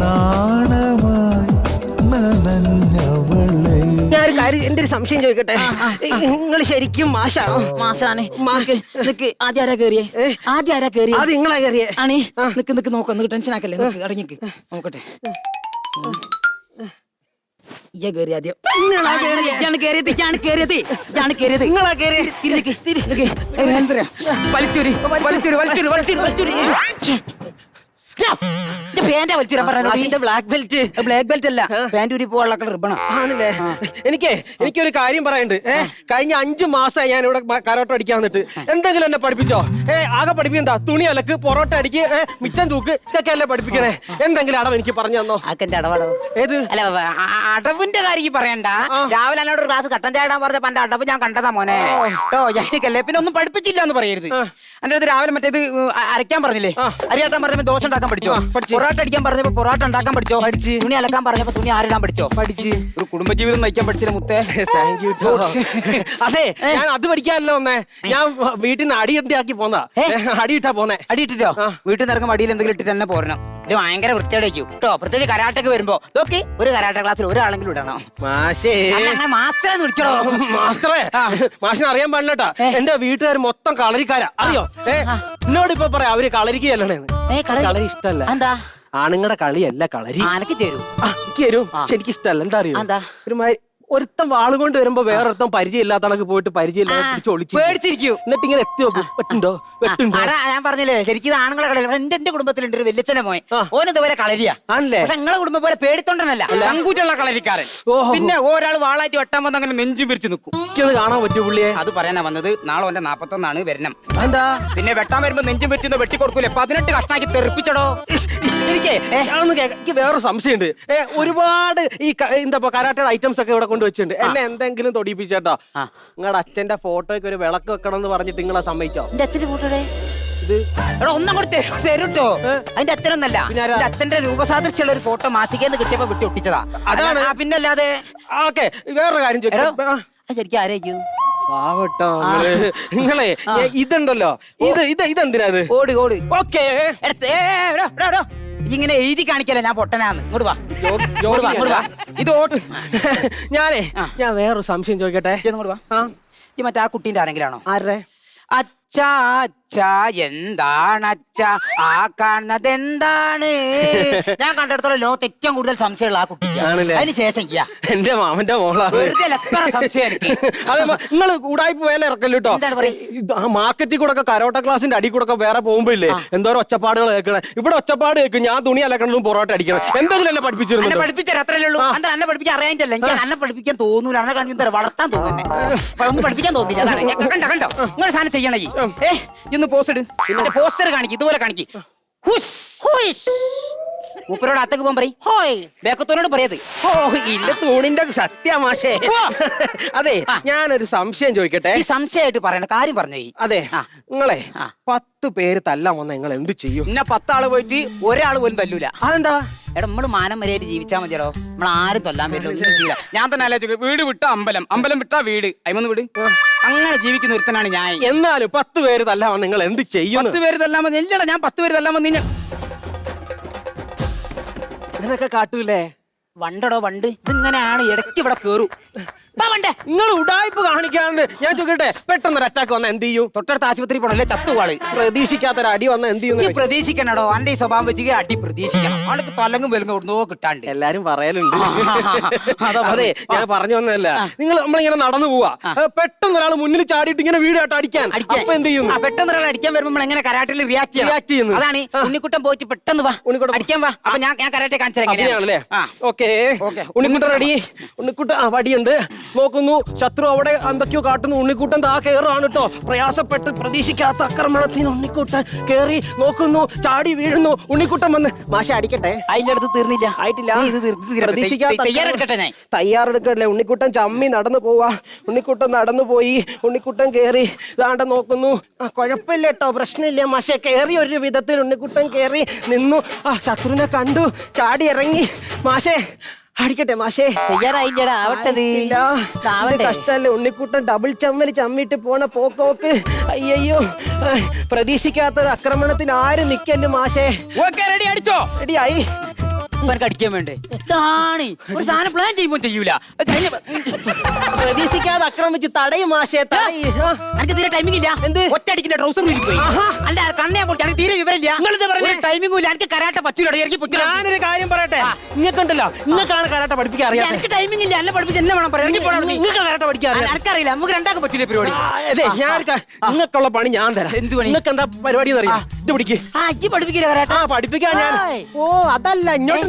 നാണമായി നനഞ്ഞവളെ. ഞാൻ ഒരു കാര്യം എന്റെ ഒരു സംശയം ചോദിക്കട്ടെ? നിങ്ങൾ ശരിക്കും മാഷാണോ? മാഷാണേ. മാക്ക് നിക്ക് ആദ്യം ആരാ കേറിയേ? ആദ്യം ആരാ കേറിയേ? അത് നിങ്ങളാ കേറിയേ. ആണേ നിക്ക് നിക്ക് നോക്കാം നിക്ക് ടെൻഷൻ ആക്കല്ലേ? നിക്ക് അടങ്ങിക്ക്. നോക്കട്ടെ. ഇയ്യ കേറി ആദ്യം. ഇയാണ് കേറിയത് ഇയാണ് കേറിയത് ഇയാണ് കേറിയത്. നിങ്ങളാ കേറിയത് തിരിഞ്ഞിക്ക് തിരിഞ്ഞിക്ക് വലിച്ചൊരു വലിച്ചൊരു വലിച്ചൊരു വലിച്ചൊരു. വലിച്ചൊരു. വലിച്ചൂരാൻ പറഞ്ഞു ബ്ലാക്ക് ബെൽറ്റ് ബ്ലാക്ക് ബെൽറ്റ് അല്ല. പാന്റ് ഊരി പോകാനുള്ള റിബണ. ആണല്ലേ? എനിക്ക് എനിക്കൊരു കാര്യം പറയണ്ട് ഏ കഴിഞ്ഞ അഞ്ചു മാസമായി ഞാൻ ഇവിടെ കരോട്ട അടിക്കാൻ വന്നിട്ട്. എന്തെങ്കിലും എന്നെ പഠിപ്പിച്ചോ? ഏ ആകെ പഠിപ്പിക്കെന്താ തുണി അലക്ക് പൊറോട്ട അടിക്ക് മിച്ചം തൂക്ക് ഇതൊക്കെ അല്ലേ പഠിപ്പിക്കണേ? എന്തെങ്കിലും അടവ് എനിക്ക് പറഞ്ഞു തന്നോ? ആക്കെന്റെ അടവാടോ. ഏത്? അല്ല അടവിന്റെ കാര്യം പറയണ്ട. രാവിലെ എന്നോട് ഒരു ഗ്ലാസ് കട്ടൻ ചായ ഇടാൻ പറഞ്ഞപ്പോ എന്റെ അടവ് ഞാൻ കണ്ടതാ മോനെ. കേട്ടോ ഞാനിക്കല്ലേ പിന്നെ ഒന്നും പഠിപ്പിച്ചില്ല എന്ന് പറയരുത്. എന്റെ അടുത്ത് രാവിലെ മറ്റേത് അരയ്ക്കാൻ പറഞ്ഞില്ലേ? അരിയാട്ടാൻ പറഞ്ഞപ്പോ ദോശ ഉണ്ടാക്കാൻ പഠിച്ചോ? പൊറാട്ട അടിക്കാൻ പറഞ്ഞപ്പോ പൊറോട്ട ഉണ്ടാക്കാൻ പഠിച്ചോ? പഠിച്ച്. തുണി അലക്കാൻ പറഞ്ഞപ്പോ തുണി ആരിടാൻ പഠിച്ചോ? പഠിച്ച്. ഒരു കുടുംബജീവിതം നയിക്കാൻ പഠിച്ചില്ല മുത്തേ. താങ്ക് യു അതെ. ഞാൻ അത് പഠിക്കാനല്ലോ ഒന്നേ ഞാൻ വീട്ടിൽ നിന്ന് അടിയിട്ടാക്കി പോന്നാ അടിയിട്ടാ പോന്നെ. അടിയിട്ടിട്ടോ വീട്ടിൽ നിന്ന് ഇറങ്ങുമ്പോ അടിയിൽ എന്തെങ്കിലും ഇട്ടിട്ട് തന്നെ പോരണം. ഇത് ഭയങ്കര വൃത്തിയടയ്ക്കും കേട്ടോ പ്രത്യേകിച്ച് കരാട്ടൊക്കെ വരുമ്പോ നോക്കി ഒരു കരാട്ട ക്ലാസ്സിൽ ഒരാളെങ്കിലും ഇടണം. മാഷേ. വിളിച്ചോളൂ. മാസ്റ്ററേ മാഷിനെ അറിയാൻ പാടില്ലട്ടാ. എന്റെ വീട്ടുകാർ മൊത്തം കളരിക്കാരാ. അറിയോ? ഏ എന്നോട് ഇപ്പൊ പറയാം അവർ കളരിക്ക് ചെല്ലണേന്ന് കളരി? ഇഷ്ടല്ല. എന്താ? ആണുങ്ങളുടെ കളിയല്ല കളരി. ആനക്ക് തരൂ. എനിക്ക് എനിക്ക് ഇഷ്ടല്ല എന്താ അറിയോ? എന്താ? ഒരു മാതിരി- ഒരുത്തൻ വാൾ കൊണ്ട് വരുമ്പോ വേറൊരുത്തം പരിചയമില്ലാത്ത കണക്ക് പോയിട്ട് പരിചയമില്ലാതെ പിടിച്ച് ഒളിച്ച് പേടിച്ചിരിക്കൂ. എന്നിട്ട് ഇങ്ങനെ എത്തി നോക്കും. വെട്ടുണ്ടോ? വെട്ടുണ്ടോ? ഞാൻ പറഞ്ഞില്ലേ ശരിക്കും ആണുങ്ങളെ കളരി എന്റെ എന്റെ കുടുംബത്തിലുണ്ട് ഒരു വെല്ലച്ചനെ മോൻ. ഓൻ ഇതുപോലെ കളരിയാ ആണല്ലേ? പക്ഷെ നിങ്ങളെ കുടുംബം പോലെ പേടിത്തൊണ്ടനല്ല. ചങ്കൂറ്റുള്ള കളരിക്കാരൻ പിന്നെ ഒരാൾ വാളായിട്ട് വെട്ടാൻ വന്ന് അങ്ങനെ നെഞ്ചും പിരിച്ചു നിൽക്കും. എനിക്കത് കാണാൻ പറ്റൂ പുള്ളിയെ. അത് പറയാനാ വന്നത്. നാളെ ഓന്റെ നാപ്പത്തൊന്നാണ് വരണം. എന്താ പിന്നെ വെട്ടാൻ വരുമ്പോ നെഞ്ചും പിരിച്ചു വെട്ടി കൊടുക്കൂലേ പതിനെട്ട് കഷ്ടാക്കി തെറിപ്പിച്ചടോ. എനിക്ക് ഞാനൊന്ന് എനിക്ക് വേറൊരു സംശയമുണ്ട്. ഏ ഒരുപാട് ഈ ക- എന്താ കരാട്ടയുടെ ഐറ്റംസ് ഒക്കെ ഇവിടെ കൊണ്ട് വെച്ചിട്ടുണ്ട്. എന്നെ എന്തെങ്കിലും തൊടിപ്പിച്ചേട്ടോ. നിങ്ങളുടെ അച്ഛന്റെ ഫോട്ടോയ്ക്ക് ഒരു വിളക്ക് വെക്കണം എന്ന് പറഞ്ഞിട്ട് നിങ്ങളെ സമ്മതിച്ചോ? എന്റെ അച്ഛന്റെ കൂട്ടടെ ഇത്. എടാ ഒന്നും കൂടെ തരൂട്ടോ. ഏ? അതിന്റെ അച്ഛനൊന്നല്ല. പിന്നെ ആരാ? എന്റെ അച്ഛന്റെ രൂപസാദൃശ്യമുള്ള ഒരു ഫോട്ടോ മാസികന്ന് കിട്ടിയപ്പോ വിട്ടി ഒട്ടിച്ചതാ. അതാണ്. ആ, പിന്നല്ലാതെ. ഓക്കെ. വേറൊരു കാര്യം എടോ ചോദിക്കാം ആ. അത് ശരിക്കും ആരായിരിക്കും? പാവട്ടോ നിങ്ങൾ. നിങ്ങളെ ഏ, ഇതുണ്ടല്ലോ. ഇത് ഇത് ഇതെന്തിനാ ഇത്? ഓടി ഓടി. ഓക്കെ. എടുത്ത് ഏ, ഏ, എടോ, എടോ, എടോ. ഇങ്ങനെ എഴുതി കാണിക്കല ഞാൻ പൊട്ടനാന്ന്. ഇങ്ങോട്ട് വാ. ഇങ്ങോട്ട് വാ, ഇങ്ങോട്ട് വാ. ഇത് ഓട്ട് ഞാനേ ഞാൻ വേറൊരു സംശയം ചോദിക്കട്ടെ? ഇങ്ങോട്ട് വാ. ആ. ഈ മറ്റേ ആ കുട്ടീന്റെ ആരെങ്കിലാണോ? ആരുടെ? ആരുടെ അച്ഛാ അച്ഛാ എന്താണ് അച്ഛാ ആ കാണുന്നത് എന്താണ് ഞാൻ കണ്ടിടത്തോളം ലോകത്ത് ഏറ്റവും കൂടുതൽ സംശയമുള്ള ആ കുട്ടി ആണല്ലേ? അതിന് ശേഷം എന്റെ മാമന്റെ മോളാണ് വെറുതെ അല്ല, എത്ര സംശയം എനിക്ക്. അതെ നിങ്ങൾ ഉടായ്പ വേല ഇറക്കല്ലോ കേട്ടോ എന്താണ് പറയ്? ഇത് ആ മാർക്കറ്റിൽ കൂടെ ഒക്കെ കരോട്ട ക്ലാസിന്റെ അടി കൂടെ ഒക്കെ വേറെ പോകുമ്പോ ഇല്ലേ എന്തോരം ഒച്ചപ്പാടുകൾ കേൾക്കണേ. ഇവിടെ ഒച്ചപ്പാട് കേൾക്കും ഞാൻ തുണി അലക്കണതും പൊറോട്ട അടിക്കണം. എന്തെങ്കിലും എന്നെ എന്നെ പഠിപ്പിച്ചിരുന്നു പഠിപ്പിച്ചാൽ അത്രയല്ലേ ഉള്ളൂ. എന്താ എന്നെ പഠിപ്പിക്കാൻ അറിയാനിട്ടല്ല. എനിക്ക് എന്നെ പഠിപ്പിക്കാൻ തോന്നൂല. എന്നെ കാണിക്കുന്ന വളർത്താൻ തോന്നുന്നു അപ്പൊ പഠിപ്പിക്കാൻ തോന്നില്ല. അതാണ്. ഞാൻ കണ്ടോ കണ്ടോ? നിങ്ങൾ സാധനം ചെയ്യണേ. ഏ ഇന്ന് പോസ്റ്റ് മറ്റേ പോസ്റ്റർ കാണിക്കും ഇതുപോലെ കാണിക്കും. മൂപ്പരോട് അത്തേക്ക് പോകാൻ പറയും. ഹോയ്. ബേക്കത്തോനോട് പറയത് ഓ ഇല്ല തൂണിന്റെ സത്യമാഷേ ഓ. അതെ ഞാനൊരു സംശയം ചോദിക്കട്ടെ? ഈ സംശയമായിട്ട് പറയണ കാര്യം പറഞ്ഞു അതെ. നിങ്ങളെ പത്ത് പേര് തല്ലാൻ വന്ന നിങ്ങൾ എന്ത് ചെയ്യും? പിന്നെ പത്താൾ പോയിട്ട് ഒരാൾ പോലും തല്ലൂല. അതെന്താ? എടാ നമ്മൾ മാനം മര്യാദ ജീവിച്ചാൽ മതിയടോ. നമ്മൾ ആരും തൊല്ലാൻ പറ്റില്ല ഒന്നും ചെയ്യില്ല. ഞാൻ തന്നെ ആലോചിച്ചു വീട് വിട്ട അമ്പലം. അമ്പലം വിട്ട വീട്. അയ്മൊന്ന് വീട്. അങ്ങനെ ജീവിക്കുന്ന ഒരുത്തനാണ് ഞാൻ. എന്നാലും പത്ത് പേര് തല്ലാമ നിങ്ങൾ എന്ത് ചെയ്യും പത്ത് പേര് തല്ലാമ ഇല്ലടാ ഞാൻ പത്ത് പേര് തല്ലാമ നീ ഇതൊക്കെ കാട്ടൂലേ വണ്ടടോ വണ്ട്. ഇതിങ്ങനെയാണ് ഇടയ്ക്ക് ഇവിടെ കേറൂ. വണ്ടേ. നിങ്ങൾ ഉടായ്പ കാണിക്കാന്ന് ഞാൻ ചോദിക്കട്ടെ പെട്ടെന്ന് ഒരു അറ്റാക്ക് വന്ന എന്ത് ചെയ്യും? തൊട്ടടുത്ത ആശുപത്രി പോണല്ലേ ചത്തുവാൾ. പ്രതീക്ഷിക്കാത്ത ഒരു അടി വന്ന എന്ത് ചെയ്യും പ്രതീക്ഷിക്കണടോ? അന്റെ ഈ സ്വഭാവം വെച്ച് അടി പ്രതീക്ഷിക്കണം. ആൾക്ക് തലങ്ങും വെലുങ്ങും ഒന്നോ കിട്ടാണ്ട്. എല്ലാരും പറയലുണ്ട്. അതെ ഞാൻ പറഞ്ഞു വന്നതല്ല. നിങ്ങൾ നമ്മളിങ്ങനെ നടന്നു പോവാ. പെട്ടെന്ന് ഒരാൾ മുന്നിൽ ചാടിയിട്ട് ഇങ്ങനെ വീടായിട്ട് അടിക്കാൻ. അടിക്കാൻ. അപ്പൊ എന്ത് ചെയ്യും പെട്ടെന്ന് ഒരാൾ അടിക്കാൻ വരുമ്പോൾ നമ്മൾ എങ്ങനെ കരാട്ടിൽ റിയാക്ട് റിയാക്ട് ചെയ്യുന്നു. അതാണ് ഉണ്ണിക്കുട്ടൻ പോയിട്ട് പെട്ടെന്ന് വാ. ഉണ്ണിക്കുട്ടൻ- അടിക്കാൻ വാ. അപ്പൊ ഞാൻ ഞാൻ കരാട്ടെ കാണിച്ചത് അങ്ങനെയാണല്ലേ ഓക്കെ. ഉണ്ണിക്കുട്ടൻ റെഡി ഉണ്ണിക്കുട്ടൻ ആ വടിയുണ്ട്. നോക്കുന്നു. ശത്രു അവിടെ എന്തൊക്കെയോ കാട്ടുന്നു. ഉണ്ണിക്കൂട്ടൻ താ കയറാണ് കേട്ടോ പ്രയാസപ്പെട്ട് പ്രതീക്ഷിക്കാത്ത ആക്രമണത്തിന് ഉണ്ണിക്കൂട്ടൻ കേറി നോക്കുന്നു. ചാടി വീഴുന്നു. ഉണ്ണിക്കൂട്ടൻ വന്ന് മാഷ അടിക്കട്ടെ. അതിന്റെ അടുത്ത് തീർന്നില്ല. ആയിട്ടില്ല. പ്രതീക്ഷിക്കാത്ത തയ്യാറെടുക്കല്ലേ. ഉണ്ണിക്കുട്ടൻ ചമ്മി നടന്നു പോവാ. ഉണ്ണിക്കുട്ടൻ നടന്നു പോയി. ഉണ്ണിക്കുട്ടൻ കയറി ദാണ്ട നോക്കുന്നു. ആ കുഴപ്പമില്ല കേട്ടോ പ്രശ്നമില്ല മാഷെ. കയറി ഒരു വിധത്തിൽ ഉണ്ണിക്കുട്ടൻ കയറി നിന്നു. ആ ശത്രുവിനെ കണ്ടു. ചാടി ഇറങ്ങി. മാഷെ അടിക്കട്ടെ മാഷേ. തയ്യാറായില്ലടാ ആവട്ടത് ഇല്ല. കഷ്ടല്ലേ ഉണ്ണിക്കുട്ടൻ ഡബിൾ ചമ്മൽ ചമ്മിട്ട് പോണ പോക്കോക്ക്. അയ്യോ പ്രതീക്ഷിക്കാത്ത ഒരു ആക്രമണത്തിന് ആരും നിക്കല്ലേ മാഷേ? ഓക്കെ റെഡി അടിച്ചോ. റെഡിയായി ഇപ്പൊ അടിക്കാൻ വേണ്ടേ? ഇതാണ്. ഒരു സാധനം പ്ലാൻ ചെയ്യുമ്പോൾ ചെയ്യൂല. കഴിഞ്ഞ പ്രതീക്ഷിക്കാതെ ആക്രമിച്ച് തടയും മാഷേ തടയും ആ. എനിക്ക് തീരെ ടൈമിംഗ് ഇല്ല. എന്ത്? ഒറ്റയടിക്കിന്റെ ട്രൗസർ പോയി. ആഹാ. അല്ല കണ്ണേ പോയിട്ട് എനിക്ക് തീരെ വിവരമില്ല. നിങ്ങളെന്താ പറഞ്ഞേ? ഒരു ടൈമിംഗും ഇല്ല. എനിക്ക് കരാട്ട പറ്റൂല ഇറങ്ങി പറ്റൂല ഞാനൊരു കാര്യം പറയട്ടെ? നിങ്ങൾക്കുണ്ടല്ലോ നിങ്ങൾക്കാണ് കരാട്ട പഠിപ്പിക്കാൻ അറിയാം എനിക്ക് ടൈമിംഗ് ഇല്ല. എന്നെ പഠിപ്പിച്ച് എന്നെ വേണം പറയാം. ഇറങ്ങി പോടാ അവിടുന്ന്. നിങ്ങൾക്ക് കരാട്ട പഠിക്കാൻ അറിയാം. എനിക്കറിയില്ല നമുക്ക് രണ്ടാക്കും പറ്റൂല ഈ പരിപാടി അതെ ഞാൻ നിങ്ങൾക്കുള്ള പണി ഞാൻ തരാം. എന്ത് പണി? നിങ്ങൾക്ക് എന്താ പരിപാടി എന്നറിയാം? ഇത് പിടിക്ക്. ആ അജ്ജി പഠിപ്പിക്കില്ല കരാട്ട ആ പഠിപ്പിക്കാൻ ഞാൻ ഓ അതല്ല ഇങ്ങോട്ട്